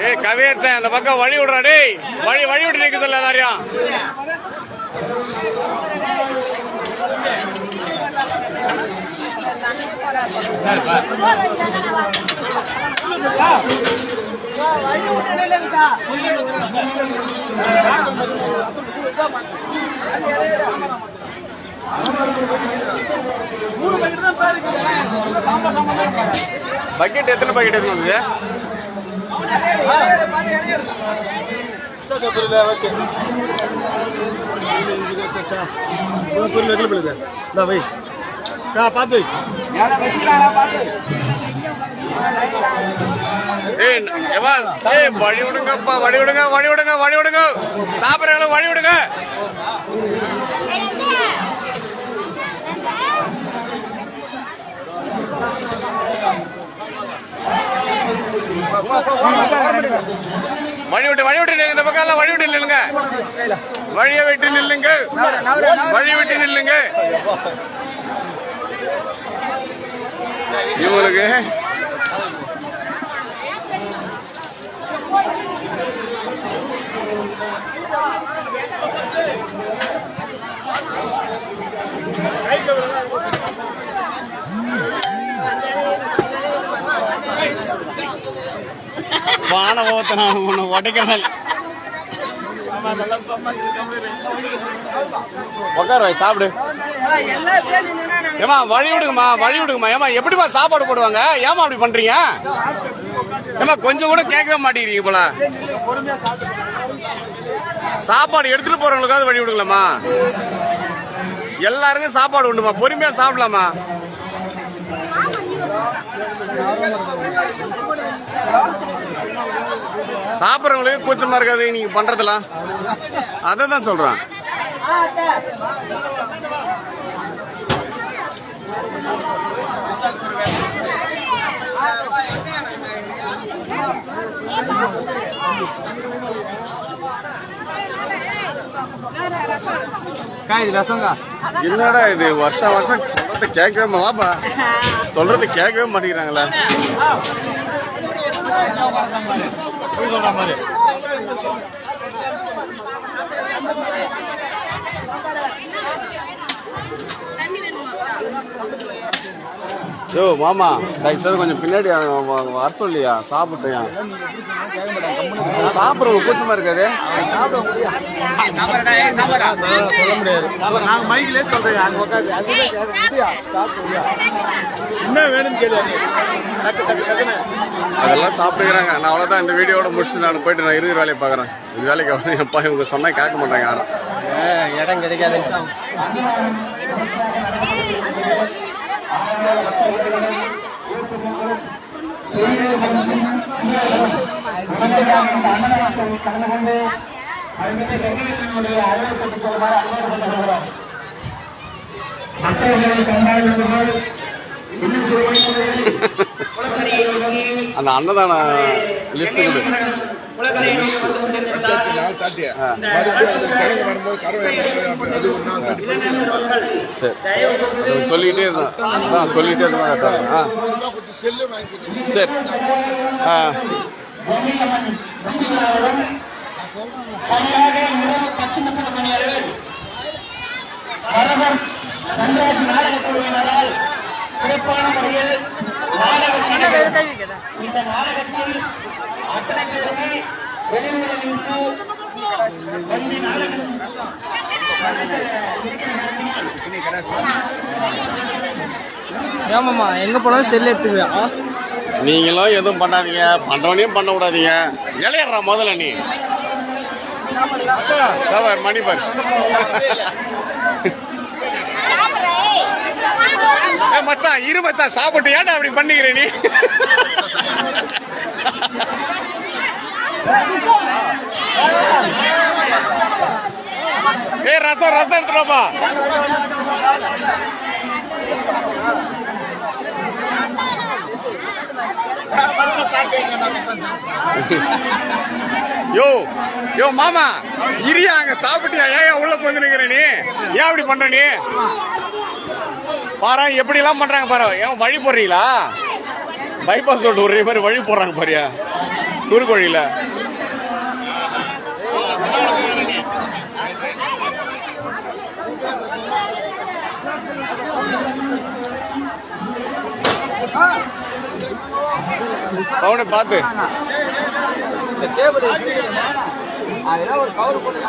ஏய் சார் அந்த பக்கம் வழி விடுறா டேய். வழி வழி விட்டு நிக்க சொல்ல எல்லாரையும். பக்கெட் எத்தனை பக்கெட் அச்சா புரியல ஓகே எத்தனை வந்தது ஏய் எவா பார்த்து வழி விடுங்கப்பா வழி விடுங்க வழி விடுங்க வழி விடுங்க. சாப்பிட்றவங்களும் வழி விடுங்க. வழி விட்டு வழி விட்டு இந்த பக்கம் எல்லாம் வழி விட்டு நில்லுங்க. வழியை விட்டு நில்லுங்க. வழி விட்டு நில்லுங்க. இவங்களுக்கு வான ஓத்தனான உன்னை உடைக்கிறேன் உட்கார வை சாப்பிடு. ஏமா வழி விடுங்கம்மா வழி விடுங்கம்மா. ஏமா எப்படிம்மா சாப்பாடு போடுவாங்க? ஏமா அப்படி பண்றீங்க? ஏமா கொஞ்சம் கூட கேட்கவே மாட்டேங்கிறீங்க போல. சாப்பாடு எடுத்துட்டு போறவங்களுக்காவது வழி விடுங்களேம்மா. எல்லாருக்கும் சாப்பாடு உண்டுமா பொறுமையா சாப்பிடலாமா சாப்பிட்றவங்களுக்கு கூச்சமா இருக்காது நீங்க பண்றதெல்லாம். அதை தான் சொல்றேன் என்னடா இது வருஷம் வருஷம் சொல்றது கேட்கவே வாப்பா சொல்றது கேட்கவே மாட்டேங்கிறாங்களே. ওই গড়া মারে யோ மாமா தயவு செய்து கொஞ்சம் பின்னாடி வர சொல்லியா? சாப்பிட்டியா சாப்பிட்றவங்க கூச்சமா இருக்காது என்ன வேணும் கேளு அதெல்லாம் சாப்பிட்டுக்கிறாங்க. நான் அவ்வளோதான் இந்த வீடியோட முடிச்சு நான் போயிட்டு நான் இருக்கிற வேலையை பார்க்குறேன். இந்த வேலைக்கு வந்து எப்பா இவங்க சொன்னால் கேட்க மாட்டாங்க யாரும். இடம் கிடைக்காது அந்த அன்னதான லிஸ்ட் கொடு ஆ. சரி. அது சொல்லிக்கிட்டே இருந்தேன் அதான் சொல்லிக்கிட்டே இருந்தேன் கரெக்டாக ஆ. சரி. ஆ. ஏமாம்மா எங்க போனாலும் செல்லு எடுத்துக்குவேன் நீங்களும் எதுவும் பண்ணாதீங்க. பண்றவனையும் பண்ண விடாதீங்க இளையறா முதல்ல நீ. மணி பார். மச்சான் இரு மச்சான் சாப்பிட்டு ஏன்டா அப்படி பண்ணிக்கிற நீ? ஏய் ரசம் ரசம் எடுத்துறப்பா யோ யோ மாமா இரியா அங்க சாப்பிட்டியா? ஏன் உள்ள வந்து நிக்கிற நீ? ஏன் அப்படி பண்ற நீ? பாரு எப்படி எல்லாம் பண்றாங்க பாரு. ஏன் வழி போடுறீங்களா? பைபாஸ் ரோடு ஒரே மாதிரி வழி போடுறாங்க பாரியா. குறுக்கோழியில பவுனை பார்த்து. இந்த டேபிள் அதெல்லாம் ஒரு கவர் போட்டு